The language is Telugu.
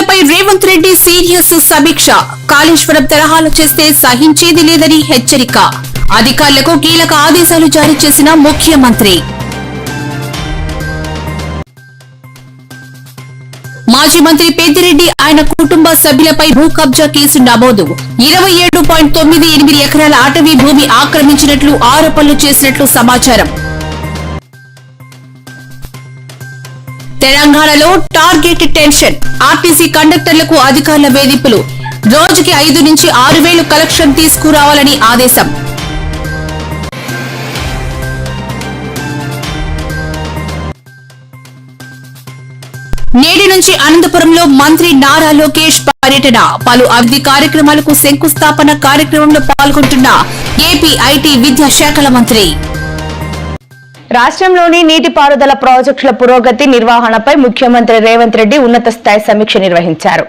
పనులపై రేవంత్ రెడ్డి సీరియస్ సమీక్ష. కాళేశ్వరం తరహాలు చేస్తే సహించేది లేదని హెచ్చరిక. అధికారులకు కీలక ఆదేశాలు జారీ చేసిన ముఖ్యమంత్రి. మాజీ మంత్రి పెద్దిరెడ్డి ఆయన కుటుంబ సభ్యులపై భూ కబ్జా కేసు నమోదు. ఇరవై ఏడు పాయింట్ తొమ్మిది ఎనిమిది ఎకరాల అటవీ భూమి ఆక్రమించినట్లు ఆరోపణలు చేసినట్లు సమాచారం. తెలంగాణలో టార్గెట్ టెన్షన్. ఆర్టీసీ కండక్టర్లకు అధికారుల వేధింపులు. రోజుకి ఐదు నుంచి ఆరు వేలు కలెక్షన్ తీసుకురావాలని ఆదేశం. నేటి నుంచి అనంతపురంలో మంత్రి నారా లోకేష్ పర్యటన. పలు అభివృద్ధి కార్యక్రమాలకు శంకుస్థాపన కార్యక్రమంలో పాల్గొంటున్న ఏపీ ఐటీ విద్యాశాఖల మంత్రి. రాష్ట్రంలోని నీటిపారుదల ప్రాజెక్టుల పురోగతి నిర్వహణపై ముఖ్యమంత్రి రేవంత్ రెడ్డి ఉన్నత స్థాయి సమీక్ష నిర్వహించారు.